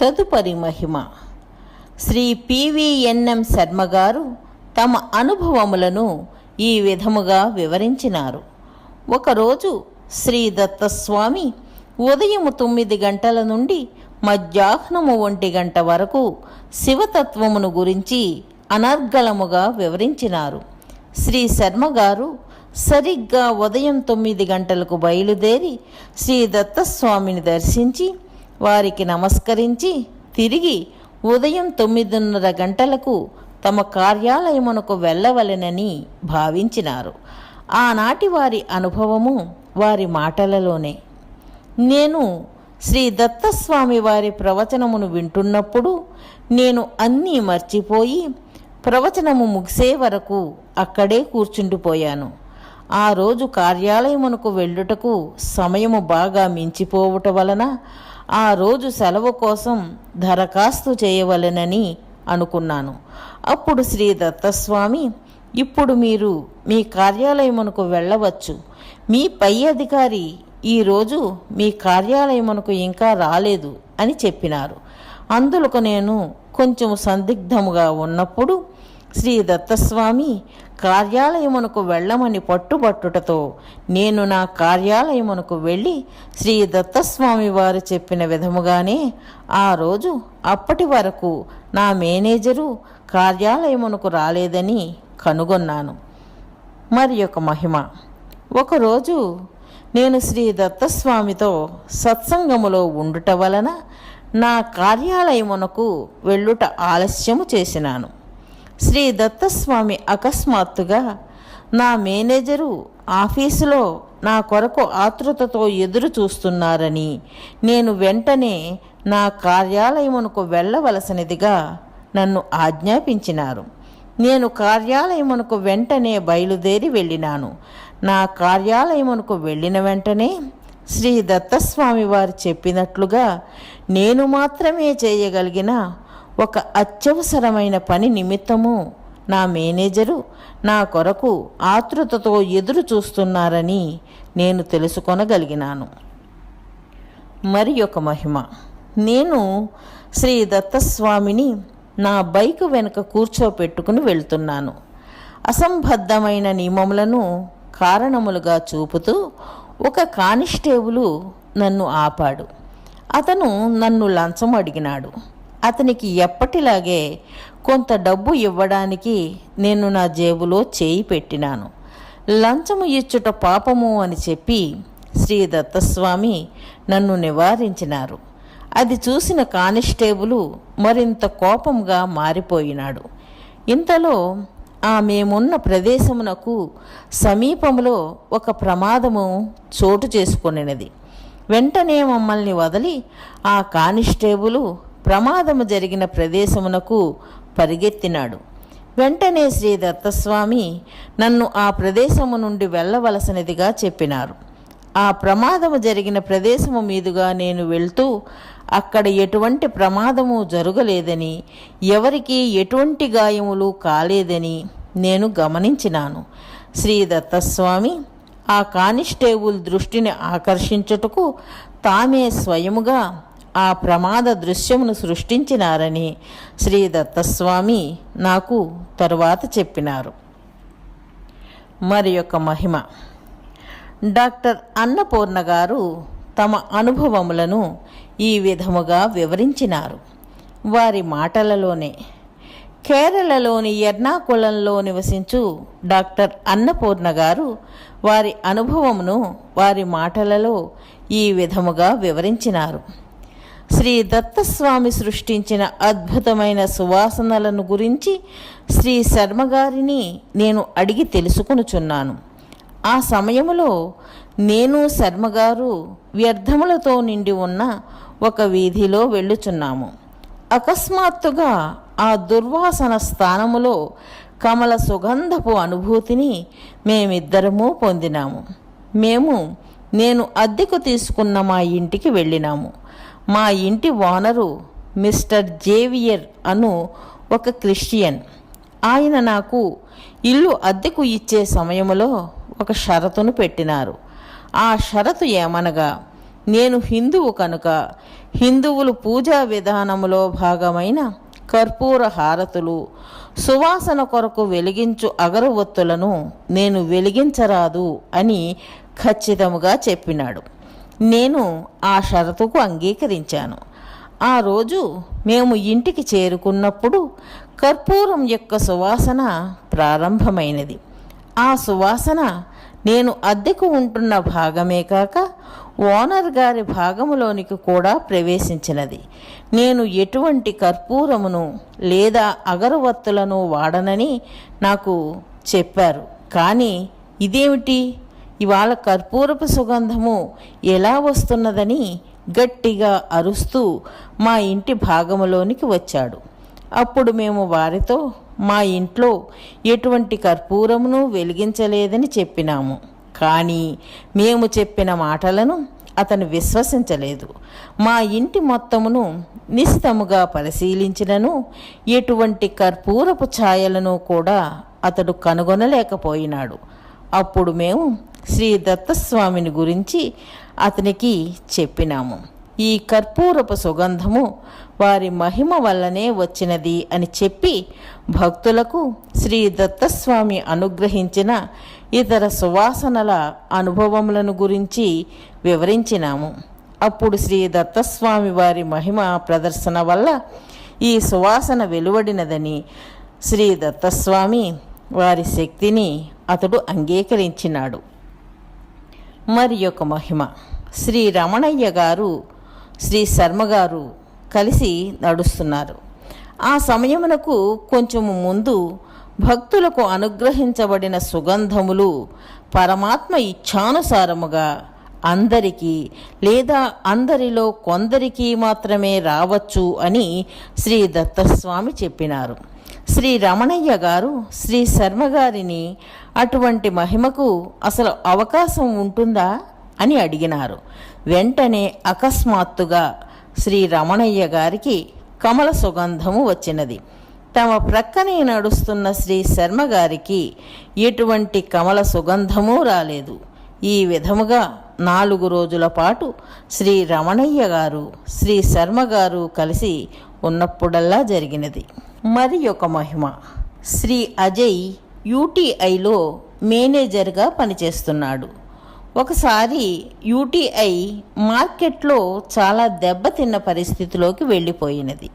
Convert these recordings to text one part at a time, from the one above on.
తదుపరి మహిమ. శ్రీ పివిఎన్ఎం శర్మ గారు తమ అనుభవములను ఈ విధముగా వివరించినారు. ఒకరోజు శ్రీ దత్తస్వామి ఉదయం తొమ్మిది గంటల నుండి మధ్యాహ్నము ఒంటి గంట వరకు శివతత్వమును గురించి అనర్గళముగా వివరించినారు. శ్రీ శర్మ గారు సరిగ్గా ఉదయం తొమ్మిది గంటలకు బయలుదేరి శ్రీ దత్తస్వామిని దర్శించి వారికి నమస్కరించి తిరిగి ఉదయం తొమ్మిదిన్నర గంటలకు తమ కార్యాలయమునకు వెళ్ళవలెనని భావించినారు. ఆనాటి వారి అనుభవము వారి మాటలలోనే. నేను శ్రీ దత్తస్వామి వారి ప్రవచనమును వింటున్నప్పుడు నేను అన్నీ మర్చిపోయి ప్రవచనము ముగిసే వరకు అక్కడే కూర్చుండిపోయాను ఆ రోజు కార్యాలయమునకు వెళ్ళుటకు సమయము బాగా మించిపోవుట వలన ఆ రోజు సెలవు కోసం దరఖాస్తు చేయవలెనని అనుకున్నాను. అప్పుడు శ్రీ దత్తస్వామి ఇప్పుడు మీరు మీ కార్యాలయమునకు వెళ్ళవచ్చు. మీ పై అధికారి ఈరోజు మీ కార్యాలయమునకు ఇంకా రాలేదు అని చెప్పినారు. అందులకు నేను కొంచెం సందిగ్ధముగా ఉన్నప్పుడు శ్రీ దత్తస్వామి కార్యాలయమునకు వెళ్ళమని పట్టుబట్టుటతో నేను నా కార్యాలయమునకు వెళ్ళి శ్రీ దత్తస్వామి వారు చెప్పిన విధముగానే ఆ రోజు అప్పటి వరకు నా మేనేజరు కార్యాలయమునకు రాలేదని కనుగొన్నాను. మరి ఒక మహిమ. ఒకరోజు నేను శ్రీ దత్తస్వామితో సత్సంగములో ఉండుట వలన నా కార్యాలయమునకు వెళ్ళుట ఆలస్యము చేసినాను. శ్రీ దత్తస్వామి అకస్మాత్తుగా నా మేనేజరు ఆఫీసులో నా కొరకు ఆతృతతో ఎదురు చూస్తున్నారని నేను వెంటనే నా కార్యాలయమునకు వెళ్ళవలసినదిగా నన్ను ఆజ్ఞాపించినారు. నేను కార్యాలయమునకు వెంటనే బయలుదేరి వెళ్ళినాను. నా కార్యాలయమునకు వెళ్ళిన వెంటనే శ్రీ దత్తస్వామి వారు చెప్పినట్లుగా నేను మాత్రమే చేయగలిగిన ఒక అత్యవసరమైన పని నిమిత్తము నా మేనేజరు నా కొరకు ఆతృతతో ఎదురు చూస్తున్నారని నేను తెలుసుకొనగలిగినాను. మరి ఒక మహిమ. నేను శ్రీ దత్తస్వామిని నా బైక్ వెనుక కూర్చోపెట్టుకుని వెళ్తున్నాను. అసంబద్ధమైన నియమములను కారణములుగా చూపుతూ ఒక కానిస్టేబులు నన్ను ఆపాడు. అతను నన్ను లంచం అడిగినాడు. అతనికి ఎప్పటిలాగే కొంత డబ్బు ఇవ్వడానికి నేను నా జేబులో చేయి పెట్టినాను. లంచము ఇచ్చుట పాపము అని చెప్పి శ్రీ దత్తస్వామి నన్ను నివారించినారు. అది చూసిన కానిస్టేబులు మరింత కోపంగా మారిపోయినాడు. ఇంతలో ఆ మేమున్న ప్రదేశమునకు సమీపంలో ఒక ప్రమాదము చోటు చేసుకొనినది. వెంటనే మమ్మల్ని వదిలి ఆ కానిస్టేబులు ప్రమాదము జరిగిన ప్రదేశమునకు పరిగెత్తినాడు. వెంటనే శ్రీ దత్తస్వామి నన్ను ఆ ప్రదేశము నుండి వెళ్ళవలసినదిగా చెప్పినారు. ఆ ప్రమాదము జరిగిన ప్రదేశము మీదుగా నేను వెళ్తూ అక్కడ ఎటువంటి ప్రమాదము జరగలేదని ఎవరికి ఎటువంటి గాయములు కాలేదని నేను గమనించినాను. శ్రీ దత్తస్వామి ఆ కానిస్టేబుల్ దృష్టిని ఆకర్షించుటకు తామే స్వయముగా ఆ ప్రమాద దృశ్యమును సృష్టించినారని శ్రీ దత్తస్వామి నాకు తరువాత చెప్పినారు. మరి యొక్క మహిమ. డాక్టర్ అన్నపూర్ణ గారు తమ అనుభవములను ఈ విధముగా వివరించినారు. వారి మాటలలోనే కేరళలోని ఎర్నాకుళంలో నివసించు డాక్టర్ అన్నపూర్ణ గారు వారి అనుభవమును వారి మాటలలో ఈ విధముగా వివరించినారు. శ్రీ దత్తస్వామి సృష్టించిన అద్భుతమైన సువాసనలను గురించి శ్రీ శర్మగారిని నేను అడిగి తెలుసుకొనుచున్నాను. ఆ సమయములో నేను శర్మగారు వ్యర్థములతో నిండి ఉన్న ఒక వీధిలో వెళ్ళుచున్నాము. అకస్మాత్తుగా ఆ దుర్వాసన స్థానములో కమల సుగంధపు అనుభూతిని మేమిద్దరము పొందినాము. మేము నేను అద్దెకు తీసుకున్న మా ఇంటికి వెళ్ళినాము. మా ఇంటి ఓనరు మిస్టర్ జేవియర్ అను ఒక క్రిస్టియన్. ఆయన నాకు ఇల్లు అద్దెకు ఇచ్చే సమయంలో ఒక షరతును పెట్టినారు. ఆ షరతు ఏమనగా నేను హిందువు కనుక హిందువులు పూజా విధానములో భాగమైన కర్పూర హారతులు సువాసన కొరకు వెలిగించు అగరవత్తులను నేను వెలిగించరాదు అని ఖచ్చితముగా చెప్పినాడు. నేను ఆ షరతుకు అంగీకరించాను. ఆ రోజు మేము ఇంటికి చేరుకున్నప్పుడు కర్పూరం యొక్క సువాసన ప్రారంభమైనది. ఆ సువాసన నేను అద్దెకు ఉంటున్న భాగమే కాక ఓనర్ గారి భాగములోనికి కూడా ప్రవేశించినది. నేను ఎటువంటి కర్పూరమును లేదా అగరవత్తులను వాడనని నాకు చెప్పారు. కానీ ఇదేమిటి? ఇవాళ కర్పూరపు సుగంధము ఎలా వస్తున్నదని గట్టిగా అరుస్తూ మా ఇంటి భాగములోనికి వచ్చాడు. అప్పుడు మేము వారితో మా ఇంట్లో ఎటువంటి కర్పూరమును వెలిగించలేదని చెప్పినాము. కానీ మేము చెప్పిన మాటలను అతను విశ్వసించలేదు. మా ఇంటి మొత్తమును నిశితముగా పరిశీలించినను ఎటువంటి కర్పూరపు ఛాయలను కూడా అతడు కనుగొనలేకపోయినాడు. అప్పుడు మేము శ్రీ దత్తస్వామిని గురించి అతనికి చెప్పినాము. ఈ కర్పూరపు సుగంధము వారి మహిమ వల్లనే వచ్చినది అని చెప్పి భక్తులకు శ్రీ దత్తస్వామి అనుగ్రహించిన ఇతర సువాసనల అనుభవములను గురించి వివరించినాము. అప్పుడు శ్రీ దత్తస్వామి వారి మహిమ ప్రదర్శన వల్ల ఈ సువాసన వెలువడినదని శ్రీ దత్తస్వామి వారి శక్తిని అతడు అంగీకరించినాడు. మరి యొక్క మహిమ. శ్రీ రమణయ్య గారు శ్రీ శర్మ గారు కలిసి నడుస్తున్నారు. ఆ సమయమునకు కొంచెం ముందు భక్తులకు అనుగ్రహించబడిన సుగంధములు పరమాత్మ ఇచ్ఛానుసారముగా అందరికీ లేదా అందరిలో కొందరికి మాత్రమే రావచ్చు అని శ్రీ దత్తస్వామి చెప్పినారు. శ్రీ రమణయ్య గారు శ్రీ శర్మ గారిని అటువంటి మహిమకు అసలు అవకాశం ఉంటుందా అని అడిగినారు. వెంటనే అకస్మాత్తుగా శ్రీ రమణయ్య గారికి కమల సుగంధము వచ్చినది. తమ ప్రక్కనే నడుస్తున్న శ్రీ శర్మ గారికి ఎటువంటి కమల సుగంధము రాలేదు. ఈ విధముగా నాలుగు రోజుల పాటు శ్రీ రమణయ్య గారు శ్రీ శర్మ గారు కలిసి ఉన్నప్పుడల్లా జరిగినది. మరి ఒక మహిమ. శ్రీ అజయ్ యూటీఐలో మేనేజర్గా పనిచేస్తున్నాడు. ఒకసారి యూటీఐ మార్కెట్లో చాలా దెబ్బతిన్న పరిస్థితిలోకి వెళ్ళిపోయినది.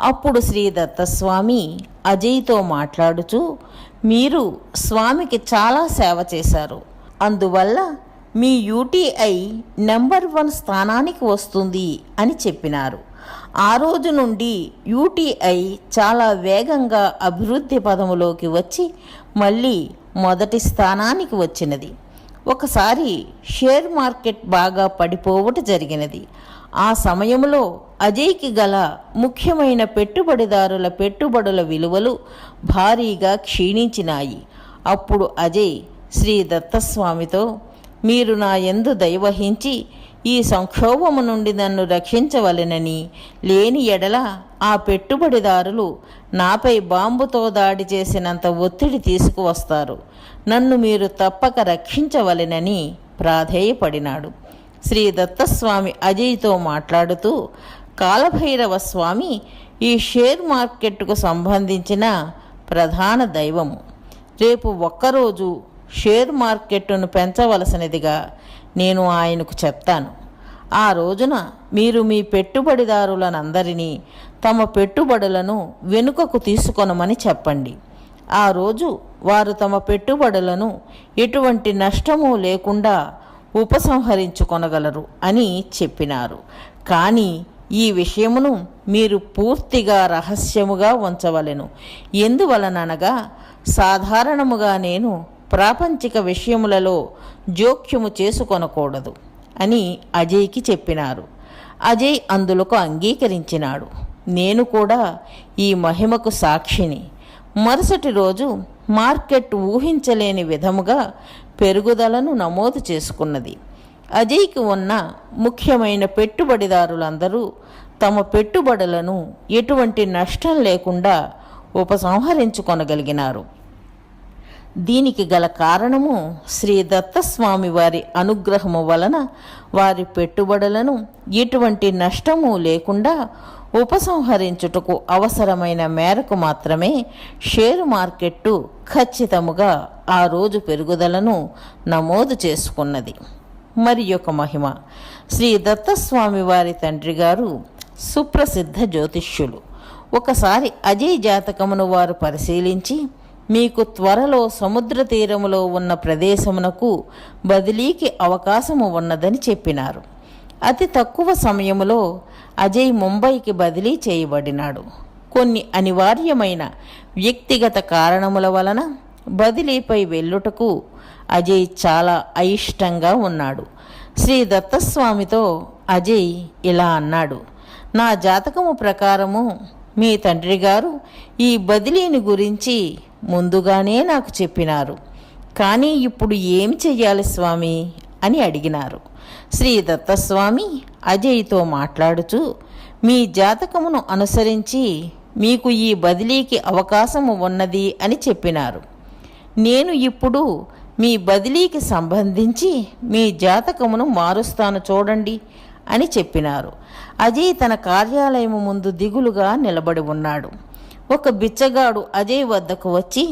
అప్పుడు శ్రీ దత్తస్వామి అజయ్తో మాట్లాడుచూ మీరు స్వామికి చాలా సేవ చేశారు. అందువల్ల మీ యూటీఐ నెంబర్ వన్ స్థానానికి వస్తుంది అని చెప్పినారు. ఆ రోజు నుండి యూటీఐ చాలా వేగంగా అభివృద్ధి పదములోకి వచ్చి మళ్ళీ మొదటి స్థానానికి వచ్చినది. ఒకసారి షేర్ మార్కెట్ బాగా పడిపోవట జరిగినది. ఆ సమయంలో అజయ్కి గల ముఖ్యమైన పెట్టుబడిదారుల పెట్టుబడుల విలువలు భారీగా క్షీణించినాయి. అప్పుడు అజయ్ శ్రీ దత్తస్వామితో మీరు నా యందు దయవహించి ఈ సంక్షోభము నుండి నన్ను రక్షించవలెనని లేని ఎడల ఆ పెట్టుబడిదారులు నాపై బాంబుతో దాడి చేసినంత ఒత్తిడి తీసుకువస్తారు. నన్ను మీరు తప్పక రక్షించవలెనని ప్రాధేయపడినాడు. శ్రీ దత్తస్వామి అజయ్తో మాట్లాడుతూ కాలభైరవ స్వామి ఈ షేర్ మార్కెట్కు సంబంధించిన ప్రధాన దైవము. రేపు ఒక్కరోజు షేర్ మార్కెట్ను పెంచవలసినదిగా నేను ఆయనకు చెప్తాను. ఆ రోజున మీరు మీ పెట్టుబడిదారులనందరినీ తమ పెట్టుబడులను వెనుకకు తీసుకొనమని చెప్పండి. ఆ రోజు వారు తమ పెట్టుబడులను ఎటువంటి నష్టము లేకుండా ఉపసంహరించుకొనగలరు అని చెప్పినారు. కానీ ఈ విషయమును మీరు పూర్తిగా రహస్యముగా ఉంచవలెను. ఎందువలననగా సాధారణముగా నేను ప్రాపంచిక విషయములలో జోక్యము చేసుకొనకూడదు. అని అజయ్కి చెప్పినారు. అజయ్ అందులకు అంగీకరించినాడు. నేను కూడా ఈ మహిమకు సాక్షిని. మరుసటి రోజు మార్కెట్ ఊహించలేని విధముగా పెరుగుదలను నమోదు చేసుకున్నది. అజయ్కి ఉన్న ముఖ్యమైన పెట్టుబడిదారులందరూ తమ పెట్టుబడులను ఎటువంటి నష్టం లేకుండా ఉపసంహరించుకొనగలిగినారు. దీనికి గల కారణము శ్రీ దత్తస్వామి వారి అనుగ్రహము వలన వారి పెట్టుబడులను ఎటువంటి నష్టము లేకుండా ఉపసంహరించుటకు అవసరమైన మేరకు మాత్రమే షేరు మార్కెట్టు ఖచ్చితముగా ఆ రోజు పెరుగుదలను నమోదు చేసుకున్నది. మరి యొక్క మహిమ శ్రీ దత్తస్వామి వారి తండ్రి గారు సుప్రసిద్ధ జ్యోతిష్యులు. ఒకసారి అజయ్ జాతకమును వారు పరిశీలించి మీకు త్వరలో సముద్ర తీరములో ఉన్న ప్రదేశమునకు బదిలీకి అవకాశము ఉన్నదని చెప్పినారు. అతి తక్కువ సమయములో అజయ్ ముంబైకి బదిలీ చేయబడినాడు. కొన్ని అనివార్యమైన వ్యక్తిగత కారణముల వలన బదిలీపై వెళ్ళుటకు అజయ్ చాలా అయిష్టంగా ఉన్నాడు. శ్రీ దత్తస్వామితో అజయ్ ఇలా అన్నాడు నా జాతకము ప్రకారము మీ తండ్రి గారు ఈ బదిలీని గురించి ముందుగానే నాకు చెప్పినారు. కానీ ఇప్పుడు ఏం చెయ్యాలి స్వామి? అని అడిగినారు. శ్రీ దత్తస్వామి అజయ్తో మాట్లాడుచూ మీ జాతకమును అనుసరించి మీకు ఈ బదిలీకి అవకాశము ఉన్నది అని చెప్పినారు. నేను ఇప్పుడు మీ బదిలీకి సంబంధించి మీ జాతకమును మారుస్తాను చూడండి అని చెప్పినారు. అజయ్ తన కార్యాలయము ముందు దిగులుగా నిలబడి ఉన్నాడు. ఒక బిచ్చగాడు అజయ్ వద్దకు వచ్చి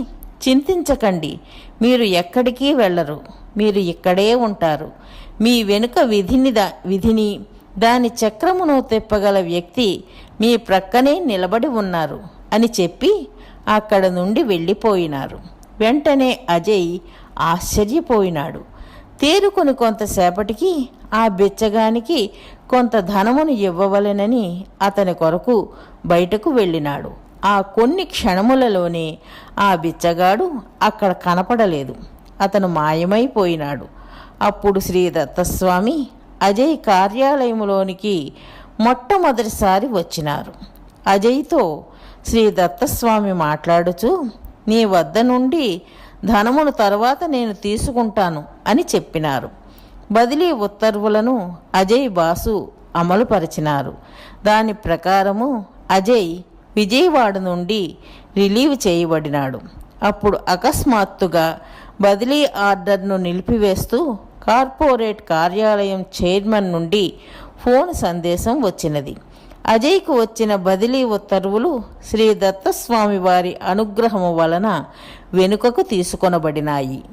చింతించకండి మీరు ఎక్కడికి వెళ్ళరు మీరు ఇక్కడే ఉంటారు. మీ వెనుక విధిని దా విధిని దాని చక్రమును తెప్పగల వ్యక్తి మీ ప్రక్కనే నిలబడి ఉన్నారు అని చెప్పి అక్కడ నుండి వెళ్ళిపోయినారు. వెంటనే అజయ్ ఆశ్చర్యపోయినాడు. తేరుకొని కొంతసేపటికి ఆ బిచ్చగానికి కొంత ధనమును ఇవ్వవలెనని అతని కొరకు బయటకు వెళ్ళినాడు. ఆ కొన్ని క్షణములలోనే ఆ బిచ్చగాడు అక్కడ కనపడలేదు. అతను మాయమైపోయినాడు. అప్పుడు శ్రీ దత్తస్వామి అజయ్ కార్యాలయములోనికి మొట్టమొదటిసారి వచ్చినారు. అజయ్తో శ్రీ దత్తస్వామి మాట్లాడుచూ నీ వద్ద నుండి ధనమును తర్వాత నేను తీసుకుంటాను అని చెప్పినారు. బదిలీ ఉత్తర్వులను అజయ్ బాసు అమలుపరిచినారు. దాని ప్రకారము అజయ్ విజయవాడ నుండి రిలీవ్ చేయబడినాడు. అప్పుడు అకస్మాత్తుగా బదిలీ ఆర్డర్ను నిలిపివేస్తూ కార్పొరేట్ కార్యాలయం చైర్మన్ నుండి ఫోన్ సందేశం వచ్చినది. అజయ్కు వచ్చిన బదిలీ ఉత్తర్వులు శ్రీ దత్తస్వామి వారి అనుగ్రహము వలన వెనుకకు తీసుకొనబడినాయి.